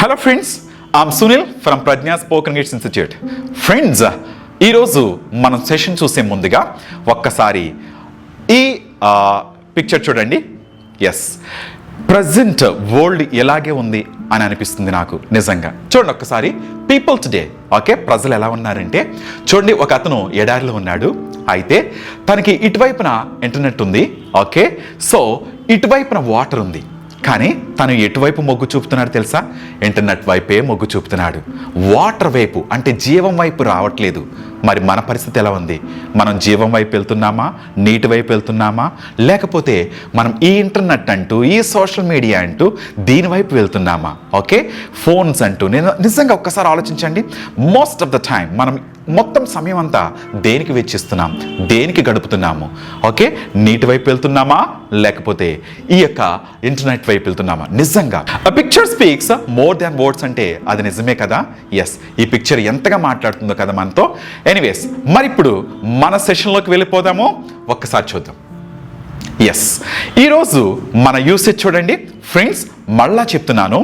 Hello friends I'm Sunil from Pragna spoken English institute friends ఈరోజు మనం session చూసే ముందుగా ఒక్కసారి ఈ పిక్చర్ చూడండి. ఎస్ ప్రజెంట్ వరల్డ్ ఎలాగే ఉంది అని అనిపిస్తుంది నాకు నిజంగా. చూడండి ఒక్కసారి పీపుల్ టుడే ఓకే ప్రజలు ఎలా ఉన్నారంటే చూడండి ఒక అతను ఎడారిలో ఉన్నాడు. అయితే తనకి ఇటువైపున ఇంటర్నెట్ ఉంది ఓకే సో ఇటువైపున వాటర్ ఉంది. కానీ తను ఎటువైపు మొగ్గు చూపుతున్నాడు తెలుసా? ఇంటర్నెట్ వైపే మొగ్గు చూపుతున్నాడు. వాటర్ వైపు అంటే జీవం వైపు రావట్లేదు. మరి మన పరిస్థితి ఎలా ఉంది? మనం జీవం వైపు వెళ్తున్నామా? నీటి వైపు వెళ్తున్నామా? లేకపోతే మనం ఈ ఇంటర్నెట్ అంటూ ఈ సోషల్ మీడియా అంటూ దీనివైపు వెళ్తున్నామా? ఓకే? ఫోన్స్ అంటూ. నేను నిజంగా ఒక్కసారి ఆలోచించండి. మోస్ట్ ఆఫ్ ద టైం మనం మొత్తం సమయం అంతా దేనికి వెచ్చిస్తున్నాం? దేనికి గడుపుతున్నాము? ఓకే? నీటి వైపు వెళ్తున్నామా? లేకపోతే ఈ యొక్క ఇంటర్నెట్ వైపు వెళ్తున్నామా? నిజంగా. ఆ picture speaks more than words అంటే అది నిజమే కదా? ఎస్ ఈ పిక్చర్ ఎంతగా మాట్లాడుతుందో కదా మనతో? ఎనీవేస్ మరి ఇప్పుడు మన సెషన్లోకి వెళ్ళిపోదాము. ఒక్కసారి చూద్దాం. ఎస్ ఈరోజు మన యూసేజ్ చూడండి. ఫ్రెండ్స్ మళ్ళా చెప్తున్నాను.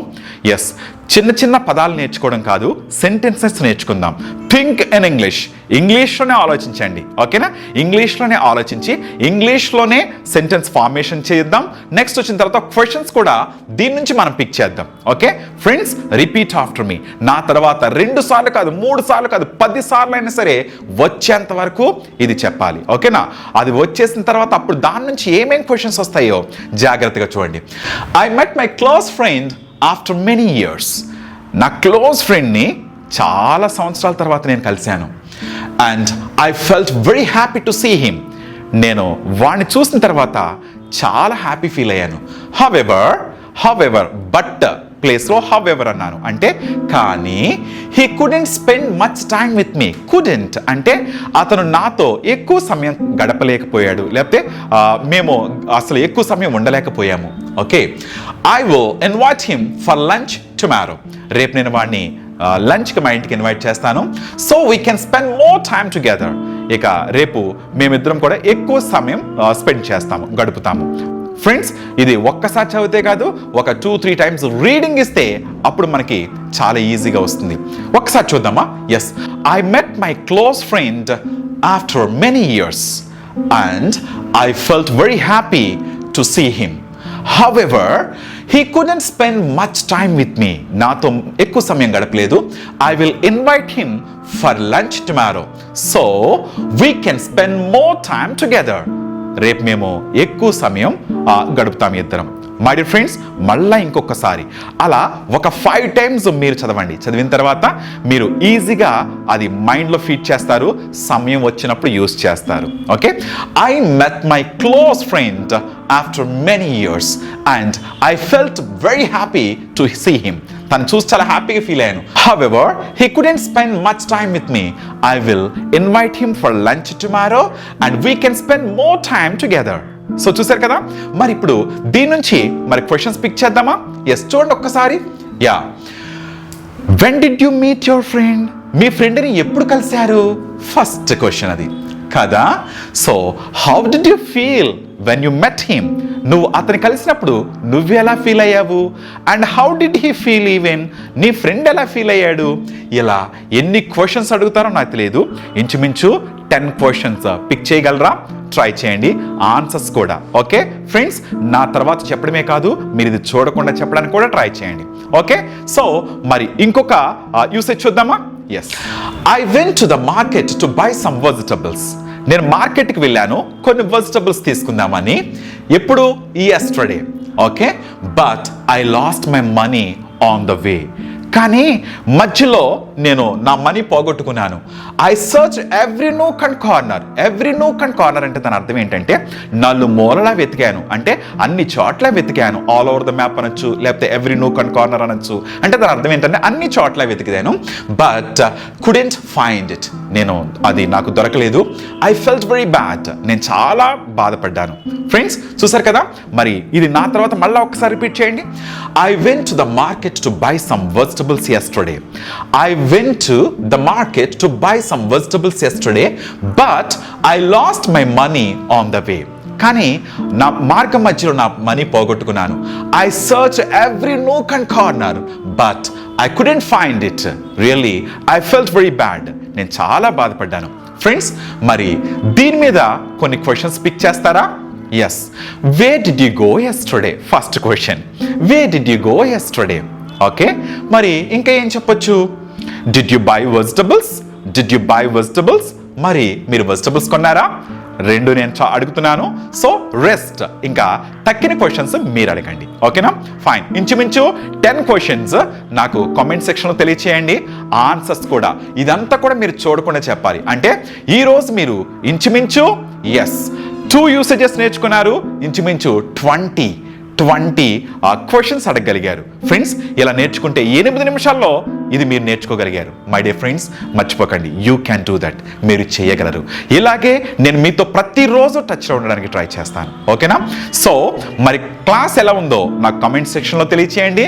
ఎస్ చిన్న చిన్న పదాలు నేర్చుకోవడం కాదు సెంటెన్సెస్ నేర్చుకుందాం. థింక్ ఇన్ ఇంగ్లీష్ ఇంగ్లీష్లోనే ఆలోచించండి ఓకేనా? ఇంగ్లీష్లోనే ఆలోచించి ఇంగ్లీష్లోనే సెంటెన్స్ ఫార్మేషన్ చేద్దాం. నెక్స్ట్ వచ్చిన తర్వాత క్వశ్చన్స్ కూడా దీని నుంచి మనం పిక్ చేద్దాం okay? Friends repeat after me నా తర్వాత రెండు సార్లు కాదు మూడు సార్లు కాదు పది సార్లు అయినా సరే వచ్చేంత వరకు ఇది చెప్పాలి ఓకేనా? అది వచ్చేసిన తర్వాత అప్పుడు దాని నుంచి ఏమేం క్వశ్చన్స్ వస్తాయో జాగ్రత్తగా చూడండి. I met my close friend after many years నా క్లోజ్ ఫ్రెండ్ని చాలా సంవత్సరాల తర్వాత నేను కలిశాను. And I felt very happy to see him నేను వాడిని చూసిన తర్వాత చాలా హ్యాపీ ఫీల్ అయ్యాను. However however but ప్లేస్లో హవ్ ఎవర్ అన్నాను. అంటే కానీ he couldn't spend much time with me couldn't అంటే అతను నాతో ఎక్కువ సమయం గడపలేకపోయాడు. లేకపోతే మేము అసలు ఎక్కువ సమయం ఉండలేకపోయాము. Okay I will invite him for lunch tomorrow రేపు నేను వాడిని లంచ్కి మా ఇంటికి ఇన్వైట్ చేస్తాను. So we can spend more time together ఇక రేపు మేమిద్దరం కూడా ఎక్కువ సమయం స్పెండ్ చేస్తాము గడుపుతాము. ఫ్రెండ్స్ ఇది ఒక్కసారి చదివితే కాదు ఒక టూ త్రీ టైమ్స్ రీడింగ్ ఇస్తే అప్పుడు మనకి చాలా ఈజీగా వస్తుంది. ఒక్కసారి చూద్దామా? Yes I met my close friend after many years and I felt very happy to see him however he couldn't spend much time with me నాతో ఎక్కువ సమయం గడపలేదు. I will invite him for lunch tomorrow so we can spend more time together రేపు మేము ఎక్కువ సమయం గడుపుతాం ఇద్దరం. My dear friends మళ్ళా ఇంకొకసారి. అలా ఒక ఫైవ్ టైమ్స్ మీరు చదవండి. చదివిన తర్వాత మీరు ఈజీగా అది మైండ్లో ఫీట్ చేస్తారు సమయం వచ్చినప్పుడు యూస్ చేస్తారు. Okay I met my close friend after many years and I felt very happy to see him తను చూసి చాలా హ్యాపీగా ఫీల్ అయ్యాను. However he couldn't spend much time with me I will invite him for lunch tomorrow and we can spend more time together so చూసారు కదా? మరి ఇప్పుడు దీని నుంచి మరి క్వశ్చన్స్ పిక్ చేద్దామా? ఎస్ చూడండి ఒక్కసారి. Yeah when did you meet your friend మీ ఫ్రెండ్ని ఎప్పుడు కలిశారు? ఫస్ట్ క్వశ్చన్ అది. కదా? So how did you feel when you met him నువ్వు అతని కలిసినప్పుడు నువ్వు ఎలా ఫీల్ అయ్యావు? And how did he feel even నీ ఫ్రెండ్ ఎలా ఫీల్ అయ్యాడు? ఇలా ఎన్ని క్వశ్చన్స్ అడుగుతారో నాకు తెలియదు. ఇంచుమించు టెన్ క్వశ్చన్స్ పిక్ చేయగలరా? ట్రై చేయండి. ఆన్సర్స్ కూడా. ఓకే ఫ్రెండ్స్ నా తర్వాత చెప్పడమే కాదు మీరు ఇది చూడకుండా చెప్పడానికి కూడా ట్రై చేయండి. ఓకే సో మరి ఇంకొక uh, యూసేజ్ చూద్దామా? Yes I went to the market to buy some vegetables నేను మార్కెట్కి వెళ్ళాను కొన్ని వెజిటబుల్స్ తీసుకుందామని. ఎప్పుడు? Yesterday okay but I lost my money on the way కానీ మధ్యలో నేను నా మనీ పోగొట్టుకున్నాను. I search every nook and corner every nook and corner అంటే దాని అర్థం ఏంటంటే నన్ను మూలలా వెతికాను. అంటే అన్ని చోట్ల వెతికాను. ఆల్ ఓవర్ ద మ్యాప్ అనొచ్చు లేకపోతే ఎవ్రీ నూక్ అండ్ కార్నర్ అనొచ్చు. అంటే దాని అర్థం ఏంటంటే అన్ని చోట్ల వెతికాను బట్ కుడెంట్ ఫైండ్ ఇట్ నేను అది నాకు దొరకలేదు. ఐ ఫెల్ట్ వెరీ బ్యాడ్ నేను చాలా బాధపడ్డాను. ఫ్రెండ్స్ చూసారు కదా? మరి ఇది నా తర్వాత మళ్ళీ ఒకసారి రిపీట్ చేయండి. I went to the market to buy some vegetables yesterday. I went to the market to buy some vegetables yesterday, but I lost my money on the way. కానీ నా మార్గం మధ్యలో నా మనీ పోగొట్టుకున్నాను. I search every nook and corner but I couldn't find it really I felt very bad నేను చాలా బాధపడ్డాను. Friends మరి దీని మీద కొన్ని క్వశ్చన్స్ పిక్ చేస్తారా? Yes where did you go yesterday first question where did you go yesterday okay? మరి ఇంకా ఏం చెప్పొచ్చు? Did you buy vegetables did you buy vegetables మరి మీరు వెజిటబుల్స్ కొన్నారా? రెండు నేను అడుగుతున్నాను. సో రెస్ట్ ఇంకా తక్కిన క్వశ్చన్స్ మీరు అడగండి. ఓకేనా? ఫైన్ ఇంచుమించు టెన్ క్వశ్చన్స్ నాకు కామెంట్ సెక్షన్లో తెలియచేయండి. ఆన్సర్స్ కూడా. ఇదంతా కూడా మీరు చూడకుండా చెప్పాలి. అంటే ఈరోజు మీరు ఇంచుమించు ఎస్ టూ యూసేజెస్ నేర్చుకున్నారు. ఇంచుమించు ట్వంటీ ట్వంటీ క్వశ్చన్స్ అడగగలిగారు. ఫ్రెండ్స్ ఇలా నేర్చుకుంటే ఎనిమిది నిమిషాల్లో ఇది మీరు నేర్చుకోగలిగారు. మై డే ఫ్రెండ్స్ మర్చిపోకండి. యూ క్యాన్ డూ దట్ మీరు చేయగలరు. ఇలాగే నేను మీతో ప్రతిరోజు టచ్లో ఉండడానికి ట్రై చేస్తాను. ఓకేనా సో మరి క్లాస్ ఎలా ఉందో నాకు కమెంట్ సెక్షన్లో తెలియచేయండి.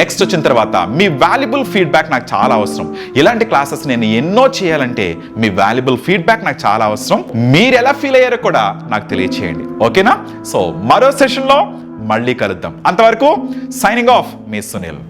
నెక్స్ట్ వచ్చిన తర్వాత మీ వాల్యుబుల్ ఫీడ్బ్యాక్ నాకు చాలా అవసరం. ఇలాంటి క్లాసెస్ నేను ఎన్నో చేయాలంటే మీ వాల్యుబుల్ ఫీడ్బ్యాక్ నాకు చాలా అవసరం. మీరు ఎలా ఫీల్ అయ్యారో కూడా నాకు తెలియచేయండి. ఓకేనా సో మరో సెషన్లో మళ్ళీ కలుద్దాం. అంతవరకు సైనింగ్ ఆఫ్ మీ సునీల్.